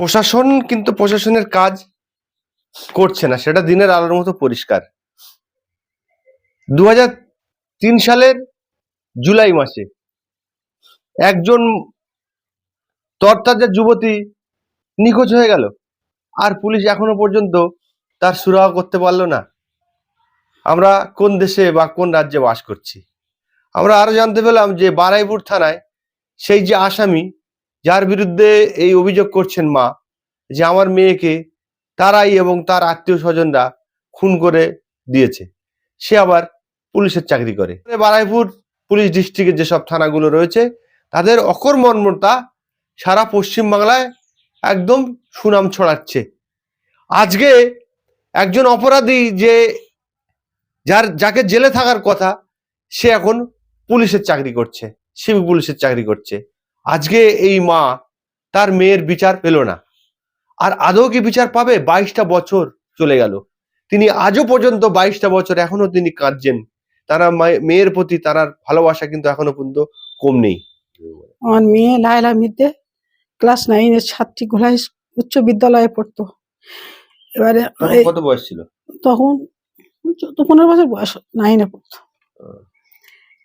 প্রশাসন কিন্তু প্রশাসনের কাজ করছে না, সেটা দিনের আলোর মতো পরিষ্কার। দু সালের জুলাই মাসে একজন তরতাজা যুবতী নিখোঁজ হয়ে গেল, আর পুলিশ এখনও পর্যন্ত তার সুরাহা করতে পারল না। আমরা কোন দেশে বা কোন রাজ্যে বাস করছি? আমরা আরও জানতে পেলাম যে বারাইপুর থানায় সেই যে আসামি যার বিরুদ্ধে এই অভিযোগ করছেন মা, যে আমার মেয়েকে তারাই এবং তার আত্মীয় স্বজনরা খুন করে দিয়েছে। সে আবার পুলিশের চাকরি করে। বারাইপুর পুলিশ ডিস্ট্রিক্টের যেসব থানাগুলো রয়েছে, তাদের অকর্মণ্যতা সারা পশ্চিম বাংলায় একদম সুনাম ছড়াচ্ছে। আজকে একজন অপরাধী যে যার, যাকে জেলে থাকার কথা, সে এখন পুলিশের চাকরি করছে সিভিক পুলিশের চাকরি করছে। আজকে এই মা তার মেয়ের বিচার পেল না। আর আদৌ কি বিচার পাবে? বাইশটা বছর চলে গেল। তিনি আজও পর্যন্ত বাইশটা বছর এখনও তিনি কাঁদছেন। তারা মায়ে- মেয়ের প্রতি তার ভালোবাসা কিন্তু এখনও পর্যন্ত কম নেই। আমার মেয়ে লায়লা মিদ্দে ক্লাস নাইনের ছাত্রী গোলাই উচ্চ বিদ্যালয়ে পড়তো। এবারে কত বয়স ছিল? তখন চোদ্দ পনেরো বছর বয়স নাইনে পড়তো।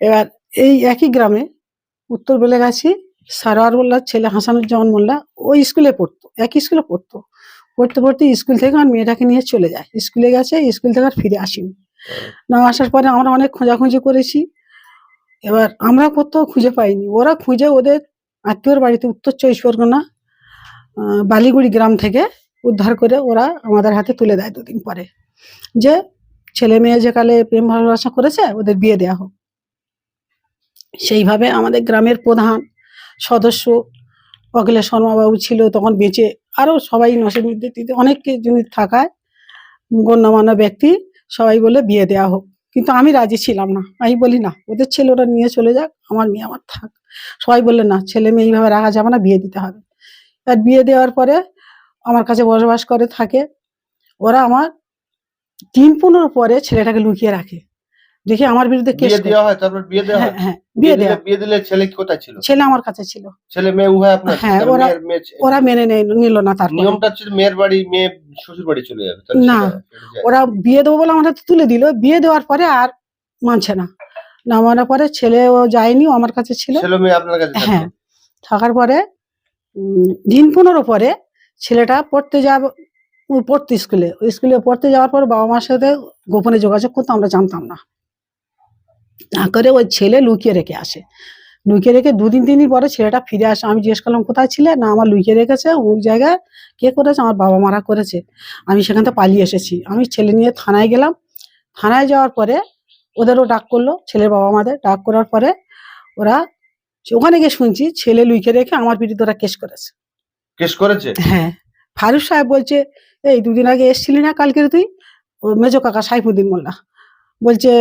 এবার এই একই গ্রামে উত্তর বেলে বেলেগাছি সারোয়ার মোল্লার ছেলে হাসানুজ্জামান মোল্লা ওই স্কুলে পড়তো, একই স্কুলে পড়তো। পড়তে পড়তে স্কুল থেকে আমার মেয়েটাকে নিয়ে চলে যায়। স্কুলে গেছে, স্কুল থেকে আর ফিরে আসিনি। না আসার পরে আমরা অনেক খোঁজাখুঁজি করেছি। এবার আমরা কোথাও খুঁজে পাইনি। ওরা খুঁজে ওদের আত্মীয়র বাড়িতে উত্তর চব্বিশ পরগনা বালিগুড়ি গ্রাম থেকে উদ্ধার করে ওরা আমাদের হাতে তুলে দেয় দুদিন পরে। যে ছেলে মেয়ে যে কালে প্রেম ভালোবাসা করেছে, ওদের বিয়ে দেওয়া হোক। সেইভাবে আমাদের গ্রামের প্রধান সদস্য অখিলেশ শর্মা বাবু ছিল তখন বেঁচে। আরও সবাই নসিব দিতে অনেক যিনি থাকায় গণ্যমান্য ব্যক্তি সবাই বলে বিয়ে দেওয়া হোক। কিন্তু আমি রাজি ছিলাম না। আমি বলি, না, ওদের ছেলে ওরা নিয়ে চলে যাক, আমার মেয়ে আমার থাক। সবাই বললে না, ছেলে মেয়ে এইভাবে রাখা যাবে না, বিয়ে দিতে হবে। আর বিয়ে দেওয়ার পরে আমার কাছে বসবাস করে থাকে। ওরা আমার দিন পনেরো পরে ছেলেটাকে লুকিয়ে রাখে। দেখে আমার বিরুদ্ধে কেস বিয়ে দেওয়া হয় তারপর বিয়ে দেওয়া হ্যাঁ হয়? হ্যাঁ বিয়ে দেওয়া। বিয়ে দিলে ছেলে কোথায় ছিল? ছেলে আমার কাছে ছিল। ছেলে মেয়ে উভয় আপনার হ্যাঁ, ওরা- ওরা মেনে নেয় নিল না তার নিয়মটা হচ্ছে মেয়ের বাড়ি মেয়ে শ্বশুর বাড়ি চলে যাবে না। ওরা বিয়ে দেবো বলে আমার হাতে তুলে দিল। বিয়ে দেওয়ার পরে আর মানছে না। না মানার পরে ছেলে ও যায়নি ও আমার কাছে ছিল। ছেলে মেয়ে আপনার কাছে হ্যাঁ থাকার পরে দিন পনেরো পরে ছেলেটা পড়তে যাব পড়তে স্কুলে। স্কুলে পড়তে যাওয়ার পর বাবা মার সাথে গোপনে যোগাযোগ করতো আমরা জানতাম না। তা করে ওই ছেলে লুকিয়ে রেখে আসে। লুকিয়ে রেখে দুদিন তিন দিন পরে ছেলেটা ফিরে আসে। আমি জিজ্ঞেস করলাম কোথায় ছিলে? না আমার লুকিয়ে রেখেছে। অমুক জায়গায় কে করেছে? আমার বাবা মারা করেছে। আমি সেখান থেকে পালিয়ে এসেছি। আমি ছেলে নিয়ে থানায় গেলাম। থানায় যাওয়ার পরে ওদেরও ডাক করল ছেলের বাবা মাদের ডাক করার পরে ওরা ওখানে গিয়ে শুনছি ছেলে লুকিয়ে রেখে আমার বিরুদ্ধে ওরা কেস করেছে। কেস করেছে? হ্যাঁ। ফারুক সাহেব বলছে এই দুদিন আগে এসছিলি না কালকে তুই? ও মেজো কাকা সাইফুদ্দিন মোল্লা। বলছে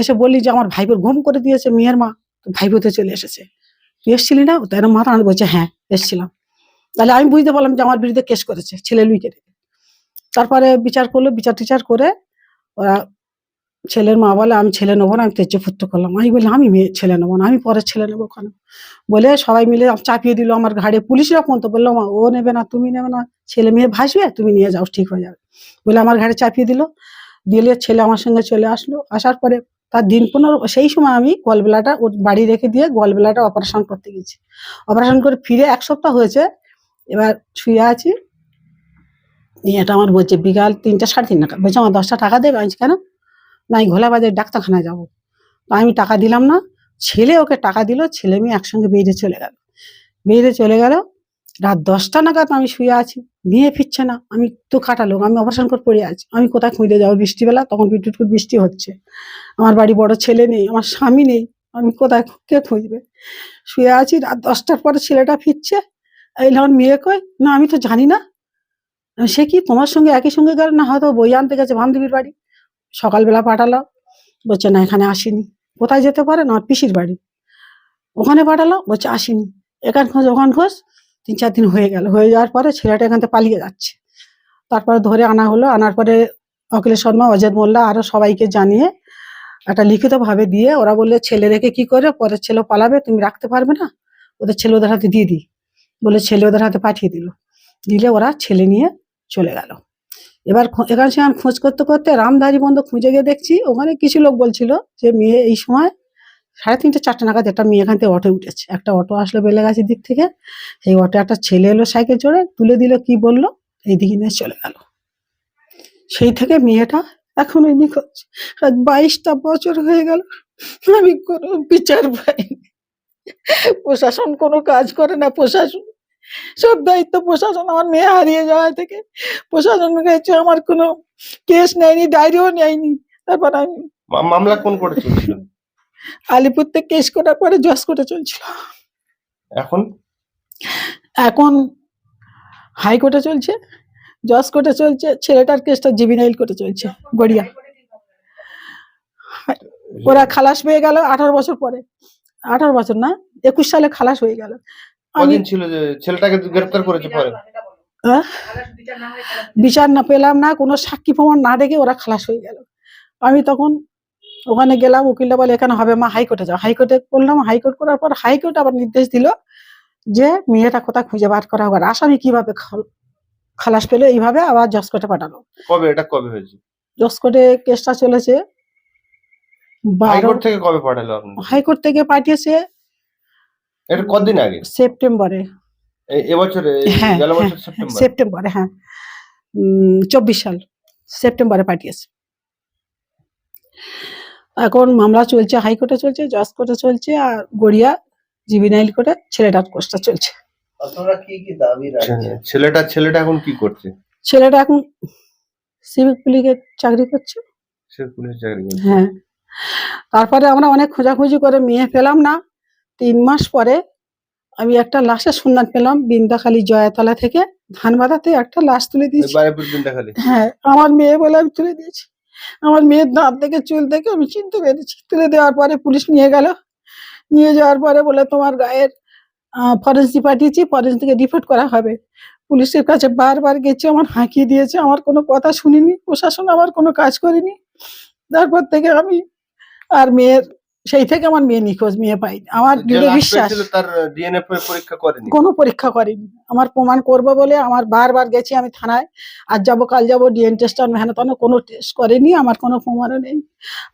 এসে বললি যে আমার ভাইপোর ঘুম করে দিয়েছে, মেয়ের মা। তো ভাইপোতে চলে এসেছে। তুই এসছিলি না? তাই মাথা নাড়ে বলছে হ্যাঁ এসছিলাম। তাহলে আমি বুঝতে পারলাম যে আমার বিরুদ্ধে কেস করেছে, ছেলে লুইকে তারপরে বিচার করল, বিচার টিচার করে ওরা ছেলের মা বলে, আমি ছেলে নেব না, আমি তেজে ফুত্ত করলাম। আমি বলি আমি মেয়ে ছেলে নেব না, আমি পরে ছেলে নেব কেন? বলে সবাই মিলে চাপিয়ে দিল আমার ঘাড়ে। পুলিশরা ফোন তো বলল ও নেবে না, তুমি নেবে না, ছেলে মেয়ে ভাসবে, তুমি নিয়ে যাও, ঠিক হয়ে যাবে। বলে আমার ঘাড়ে চাপিয়ে দিল। দিলে ছেলে আমার সঙ্গে চলে আসলো। আসার পরে তার দিন পনেরো, সেই সময় আমি গলবেলাটা ওর বাড়ি রেখে দিয়ে গলবেলাটা অপারেশন করতে গেছি। অপারেশন করে ফিরে এক সপ্তাহ হয়েছে, এবার শুয়ে আছি। এটা আমার বলছে, বিকাল তিনটা সাড়ে তিন টাকা। বলছে, আমার দশটা টাকা দেবে? আমি কেন? না, আমি ঘোলাবাজার ডাক্তারখানায় যাব। তো আমি টাকা দিলাম না। ছেলে ওকে টাকা দিল, ছেলে মেয়ে একসঙ্গে বেরিয়ে চলে গেল। বেরিয়ে চলে গেল রাত দশটা নাগাদ আমি শুয়ে আছি। মেয়ে ফিরছে না। আমি তো কাটালো আমি অপারেশন করে পড়ে আছি। আমি কোথায় খুঁজে যাব? বৃষ্টিবেলা তখন বিটুটুট বৃষ্টি হচ্ছে। আমার বাড়ি বড় ছেলে নেই, আমার স্বামী নেই। আমি কোথায় কে খুঁজবে? শুয়ে আছি। রাত দশটার পরে ছেলেটা ফিরছে। এই আমার মেয়ে কই? না, আমি তো জানি না। সে কি তোমার সঙ্গে একই সঙ্গে গেল? না, হয়তো বই আনতে গেছে বান্ধবীর বাড়ি। সকালবেলা পাঠালো। বলছে, না, এখানে আসেনি। কোথায় যেতে পারে? না পিসির বাড়ি। ওখানে পাঠালো। বলছে, আসেনি। এখান খোঁজ, ওখান খোঁজ। তিন চার দিন হয়ে গেল। হয়ে যাওয়ার পরে ছেলেটা এখান থেকে পালিয়ে যাচ্ছে। তারপরে ধরে আনা হলো। আনার পরে অখিলেশ শর্মা অজয় মোল্লা আরও সবাইকে জানিয়ে একটা লিখিত ভাবে দিয়ে ওরা বললে, ছেলে রেখে কি করে? পরের ছেলে পালাবে, তুমি রাখতে পারবে না। ওদের ছেলে ওদের হাতে দিয়ে দিই। বলে ছেলে ওদের হাতে পাঠিয়ে দিল। দিলে ওরা ছেলে নিয়ে চলে গেল। এবার এখানে সেখানে খোঁজ করতে করতে রামধারী বন্ধ খুঁজে গিয়ে দেখছি, ওখানে কিছু লোক বলছিল যে, মেয়ে এই সময় সাড়ে তিনটে, চারটে নাগাদ একটা মেয়ে এখান থেকে অটো উঠেছে। একটা অটো আসলো বেলেগাছির দিক থেকে, সেই অটো একটা ছেলে এলো সাইকেল চড়ে, তুলে দিল, কি বলল? এইদিকে নিয়ে চলে গেল। সেই থেকে মেয়েটা এখন ওই নিখোঁজ আজ বাইশটা বছর হয়ে গেল, আমি কোনো বিচার পাইনি। প্রশাসন কোনো কাজ করে না, প্রশাসন। সব দায়িত্ব প্রশাসন, আমার মেয়ে হারিয়ে যাওয়া থেকে প্রশাসন কাছে আমার কোনো কেস নেয়নি, ডায়েরিও নেয়নি। তারপর আমি মামলা কোন চলছিল? আলিপুর থেকে কেস করার পরে জজ করে চলছিল। এখন? এখন হাইকোর্টে চলছে জজ কোর্টে চলছে ছেলেটার কেসটা জিবিনাইল কোর্টে চলছে গড়িয়া। ওরা খালাস পেয়ে গেল আঠারো বছর পরে। আঠারো বছর না একুশ সালে খালাস হয়ে গেল। কদিন ছিল যে ছেলেটাকে গ্রেপ্তার করেছে পরে? বিচার না পেলাম না কোনো সাক্ষী প্রমাণ না দেখে ওরা খালাস হয়ে গেল। আমি তখন ওখানে গেলাম উকিলটা বলে এখানে হবে মা হাইকোর্টে যাও। হাইকোর্টে করলাম হাইকোর্ট করার পর হাইকোর্ট আবার নির্দেশ দিল যে মেয়েটা কোথায় খুঁজে বার করা হবে। আসামি কীভাবে খালাস পেল এইভাবে আবার জজ কোর্টে পাঠালো। কবে? এটা কবে হয়েছে? জজ কোর্টে কেসটা চলেছে হাইকোর্ট থেকে কবে পাঠালো আপনি হাইকোর্ট থেকে পাঠিয়েছে এটা কতদিন আগে? সেপ্টেম্বরে। এবছরে হ্যাঁ, গেল হ্যাঁ, বছর সেপ্টেম্বর? সেপ্টেম্বরে হ্যাঁ। চব্বিশ সাল সেপ্টেম্বরে পাঠিয়েছে। এখন মামলা চলছে হাইকোর্টে চলছে জজ কোর্টে চলছে আর গড়িয়া জিবিনাইল কোর্টে ছেলেটার কোর্সটা চলছে। আপনারা কি কি দাবি রাখছেন ছেলেটা ছেলেটা এখন কি করছে? ছেলেটা এখন সিভিক পুলিশের চাকরি করছে। সে পুলিশ চাকরি করছে? হ্যাঁ। তারপরে আমরা অনেক খোঁজাখুঁজি করে মেয়ে পেলাম না। তিন মাস পরে আমি একটা লাশের সন্ধান পেলাম বিন্দাখালী জয়াতলা থেকে। ধানবাদাতে একটা লাশ তুলে দিয়েছি। হ্যাঁ আমার মেয়ে বলে আমি তুলে দিয়েছি। আমার মেয়ের দাঁত থেকে চুল থেকে আমি চিনতে পেরেছি। তুলে দেওয়ার পরে পুলিশ নিয়ে গেল। নিয়ে যাওয়ার পরে বলে, তোমার গায়ের ফরেন্সিক পাঠিয়েছি ফরেন্সিকে রিপোর্ট করা হবে। পুলিশের কাছে বারবার গেছি, আমার হাঁকিয়ে দিয়েছে, আমার কোনো কথা শুনিনি, প্রশাসন আমার কোনো কাজ করিনি। তারপর থেকে আমি আর মেয়ের সেই থেকে আমার মেয়ে নিখোঁজ মেয়ে পাই আমার দৃঢ় বিশ্বাস। পেয়েছিল তার ডিএনএ পরীক্ষা করেনি? কোনো পরীক্ষা করিনি। আমার প্রমাণ করব বলে আমার বারবার গেছি আমি থানায়। আজ যাব কাল যাব ডিএন টেস্ট আর মেহনত কোনো টেস্ট করেনি আমার কোনো প্রমাণও নেই।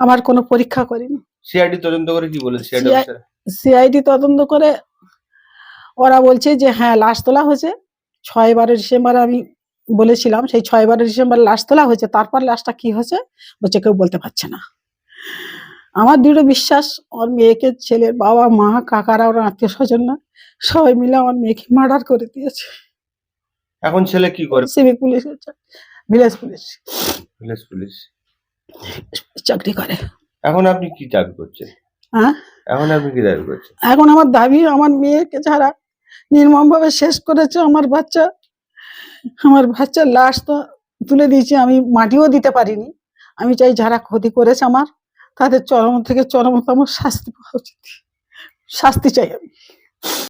আমার কোনো পরীক্ষা করেনি। সিআইডি তদন্ত করে কি বলেছে সিআইডি সিআইডি তদন্ত করে ওরা বলছে যে হ্যাঁ লাশ তোলা হয়েছে। ছয় বারো ডিসেম্বর আমি বলেছিলাম সেই ছয় বারো ডিসেম্বর লাশ তোলা হয়েছে। তারপর লাশটা কি হয়েছে? বলছে কেউ বলতে পারছে না। আমার দৃঢ় বিশ্বাস ওর মেয়েকে ছেলের বাবা মা কাকারা ওর আত্মীয় স্বজন না সবাই মিলে আমার মেয়েকে মার্ডার করে দিয়েছে। এখন ছেলে কি করে? Civic police village police. Police police. চাকরি করে। এখন আপনি কি দাবি করছেন? হ্যাঁ? এখন আপনি কি দাবি করছেন? এখন আমার দাবি আমার মেয়েকে ছাড়া নির্মম ভাবে শেষ করেছে আমার বাচ্চা আমার বাচ্চার লাশ তো তুলে দিয়েছি আমি মাটিও দিতে পারিনি। আমি চাই যারা ক্ষতি করেছে আমার তাদের চরম থেকে চরমতম শাস্তি পাওয়া উচিত। শাস্তি চাই আমি।